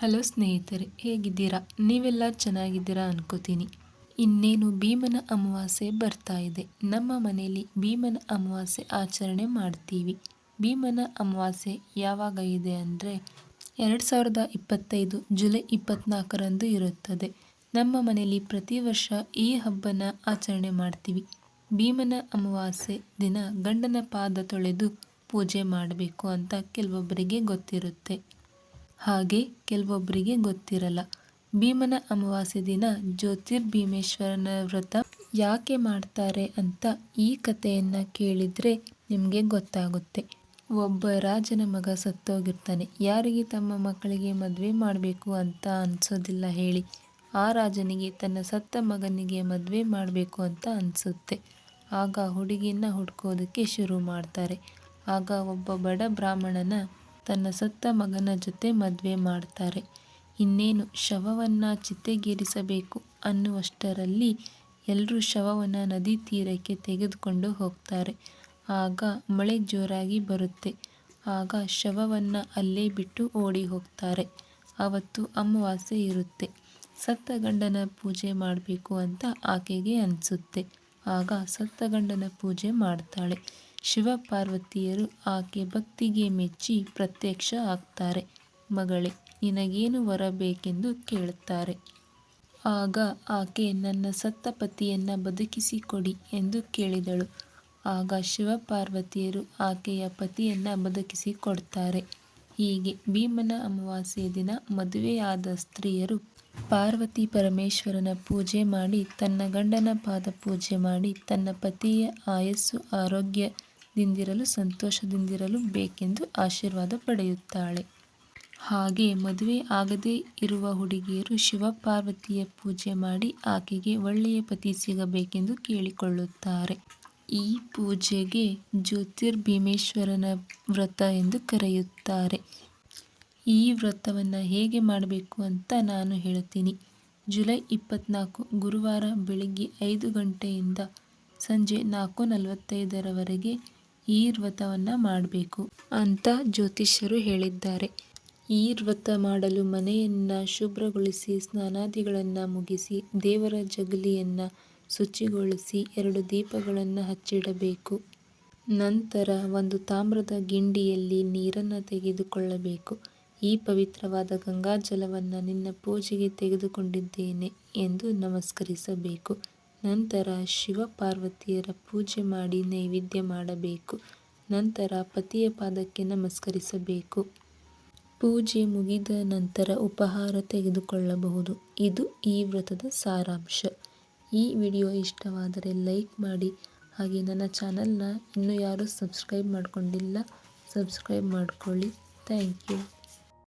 Hello ಸ್ನೇಹಿತರೆ, ಹೇಗಿದ್ದೀರಾ? ನೀವೆಲ್ಲ ಚೆನ್ನಾಗಿದ್ದೀರಾ ಅನ್ಕೋತೀನಿ. ಇನ್ನೇನು ಭೀಮನ ಅಮಾವಾಸ್ಯೆ ಬರ್ತಾ ಇದೆ. ನಮ್ಮ ಮನೆಯಲ್ಲಿ ಭೀಮನ ಅಮಾವಾಸ್ಯೆ ಆಚರಣೆ ಮಾಡ್ತೀವಿ. ಭೀಮನ ಅಮಾವಾಸ್ಯೆ ಯಾವಾಗ ಇದೆ ಅಂದರೆ ಎರಡು ಸಾವಿರದ ಇಪ್ಪತ್ತೈದು ಜುಲೈ ಇಪ್ಪತ್ನಾಲ್ಕರಂದು ಇರುತ್ತದೆ. ನಮ್ಮ ಮನೆಯಲ್ಲಿ ಪ್ರತಿ ವರ್ಷ ಈ ಹಬ್ಬನ ಆಚರಣೆ ಮಾಡ್ತೀವಿ. ಭೀಮನ ಅಮಾವಾಸ್ಯೆ ದಿನ ಗಂಡನ ಪಾದ ತೊಳೆದು ಪೂಜೆ ಮಾಡಬೇಕು ಅಂತ ಕೆಲವೊಬ್ಬರಿಗೆ ಗೊತ್ತಿರುತ್ತೆ. ಹಾಗೆ ಕೆಲವೊಬ್ಬರಿಗೆ ಗೊತ್ತಿರಲ್ಲ. ಭೀಮನ ಅಮಾವಾಸ್ಯೆ ದಿನ ಜ್ಯೋತಿರ್ಭೀಮೇಶ್ವರನ ವ್ರತ ಯಾಕೆ ಮಾಡ್ತಾರೆ ಅಂತ ಈ ಕಥೆಯನ್ನು ಕೇಳಿದರೆ ನಿಮಗೆ ಗೊತ್ತಾಗುತ್ತೆ. ಒಬ್ಬ ರಾಜನ ಮಗ ಸತ್ತೋಗಿರ್ತಾನೆ. ಯಾರಿಗೆ ತಮ್ಮ ಮಕ್ಕಳಿಗೆ ಮದುವೆ ಮಾಡಬೇಕು ಅಂತ ಅನಿಸೋದಿಲ್ಲ ಹೇಳಿ. ಆ ರಾಜನಿಗೆ ತನ್ನ ಸತ್ತ ಮಗನಿಗೆ ಮದುವೆ ಮಾಡಬೇಕು ಅಂತ ಅನಿಸುತ್ತೆ. ಆಗ ಹುಡುಗಿನ ಹುಡ್ಕೋದಕ್ಕೆ ಶುರು ಮಾಡ್ತಾರೆ. ಆಗ ಒಬ್ಬ ಬಡ ಬ್ರಾಹ್ಮಣನ ತನ್ನ ಸತ್ತ ಮಗನ ಜೊತೆ ಮದುವೆ ಮಾಡ್ತಾರೆ. ಇನ್ನೇನು ಶವವನ್ನು ಚಿತೆಗೇರಿಸಬೇಕು ಅನ್ನುವಷ್ಟರಲ್ಲಿ ಎಲ್ಲರೂ ಶವವನ್ನು ನದಿ ತೀರಕ್ಕೆ ತೆಗೆದುಕೊಂಡು ಹೋಗ್ತಾರೆ. ಆಗ ಮಳೆ ಜೋರಾಗಿ ಬರುತ್ತೆ. ಆಗ ಶವವನ್ನು ಅಲ್ಲೇ ಬಿಟ್ಟು ಓಡಿ ಹೋಗ್ತಾರೆ. ಅವತ್ತು ಅಮಾವಾಸ್ಯೆ ಇರುತ್ತೆ. ಸತ್ತ ಗಂಡನ ಪೂಜೆ ಮಾಡಬೇಕು ಅಂತ ಆಕೆಗೆ ಅನಿಸುತ್ತೆ. ಆಗ ಸತ್ತ ಗಂಡನ ಪೂಜೆ ಮಾಡ್ತಾಳೆ. ಶಿವ ಪಾರ್ವತಿಯರು ಆಕೆ ಭಕ್ತಿಗೆ ಮೆಚ್ಚಿ ಪ್ರತ್ಯಕ್ಷ ಆಗ್ತಾರೆ. ಮಗಳೇ, ನಿನಗೇನು ವರ ಬೇಕೆಂದು ಕೇಳುತ್ತಾರೆ. ಆಗ ಆಕೆ, ನನ್ನ ಸತ್ತ ಪತಿಯನ್ನು ಬದುಕಿಸಿಕೊಡಿ ಎಂದು ಕೇಳಿದಳು. ಆಗ ಶಿವಪಾರ್ವತಿಯರು ಆಕೆಯ ಪತಿಯನ್ನು ಬದುಕಿಸಿಕೊಡ್ತಾರೆ. ಹೀಗೆ ಭೀಮನ ಅಮಾವಾಸ್ಯೆ ದಿನ ಮದುವೆಯಾದ ಸ್ತ್ರೀಯರು ಪಾರ್ವತಿ ಪರಮೇಶ್ವರನ ಪೂಜೆ ಮಾಡಿ, ತನ್ನ ಗಂಡನ ಪಾದ ಪೂಜೆ ಮಾಡಿ, ತನ್ನ ಪತಿಯ ಆಯಸ್ಸು ಆರೋಗ್ಯದಿಂದಿರಲು ಸಂತೋಷದಿಂದಿರಲು ಬೇಕೆಂದು ಆಶೀರ್ವಾದ ಪಡೆಯುತ್ತಾಳೆ. ಹಾಗೆ ಮದುವೆ ಆಗದೇ ಇರುವ ಹುಡುಗಿಯರು ಶಿವಪಾರ್ವತಿಯ ಪೂಜೆ ಮಾಡಿ ಆಕೆಗೆ ಒಳ್ಳೆಯ ಪತಿ ಸಿಗಬೇಕೆಂದು ಕೇಳಿಕೊಳ್ಳುತ್ತಾರೆ. ಈ ಪೂಜೆಗೆ ಜ್ಯೋತಿರ್ಭೀಮೇಶ್ವರನ ವ್ರತ ಎಂದು ಕರೆಯುತ್ತಾರೆ. ಈ ವ್ರತವನ್ನು ಹೇಗೆ ಮಾಡಬೇಕು ಅಂತ ನಾನು ಹೇಳ್ತೀನಿ. ಜುಲೈ ಇಪ್ಪತ್ತ್ನಾಲ್ಕು ಗುರುವಾರ ಬೆಳಿಗ್ಗೆ ಐದು ಗಂಟೆಯಿಂದ ಸಂಜೆ ನಾಲ್ಕು ನಲವತ್ತೈದರವರೆಗೆ ಈ ವ್ರತವನ್ನು ಮಾಡಬೇಕು ಅಂತ ಜ್ಯೋತಿಷ್ಯರು ಹೇಳಿದ್ದಾರೆ. ಈ ವ್ರತ ಮಾಡಲು ಮನೆಯನ್ನು ಶುಭ್ರಗೊಳಿಸಿ, ಸ್ನಾನಾದಿಗಳನ್ನು ಮುಗಿಸಿ, ದೇವರ ಜಗಲಿಯನ್ನು ಶುಚಿಗೊಳಿಸಿ ಎರಡು ದೀಪಗಳನ್ನು ಹಚ್ಚಿಡಬೇಕು. ನಂತರ ಒಂದು ತಾಮ್ರದ ಗಿಂಡಿಯಲ್ಲಿ ನೀರನ್ನು ತೆಗೆದುಕೊಳ್ಳಬೇಕು. ಈ ಪವಿತ್ರವಾದ ಗಂಗಾಜಲವನ್ನು ನಿನ್ನ ಪೂಜೆಗೆ ತೆಗೆದುಕೊಂಡಿದ್ದೇನೆ ಎಂದು ನಮಸ್ಕರಿಸಬೇಕು. ನಂತರ ಶಿವಪಾರ್ವತಿಯರ ಪೂಜೆ ಮಾಡಿ ನೈವೇದ್ಯ ಮಾಡಬೇಕು. ನಂತರ ಪತಿಯ ಪಾದಕ್ಕೆ ನಮಸ್ಕರಿಸಬೇಕು. ಪೂಜೆ ಮುಗಿದ ನಂತರ ಉಪಹಾರ ತೆಗೆದುಕೊಳ್ಳಬಹುದು. ಇದು ಈ ವ್ರತದ ಸಾರಾಂಶ. ಈ ವಿಡಿಯೋ ಇಷ್ಟವಾದರೆ ಲೈಕ್ ಮಾಡಿ ಹಾಗೆ ನನ್ನ ಚಾನಲ್ನ ಇನ್ನೂ ಯಾರೂ ಸಬ್ಸ್ಕ್ರೈಬ್ ಮಾಡಿಕೊಂಡಿಲ್ಲ ಸಬ್ಸ್ಕ್ರೈಬ್ ಮಾಡಿಕೊಳ್ಳಿ. Thank you.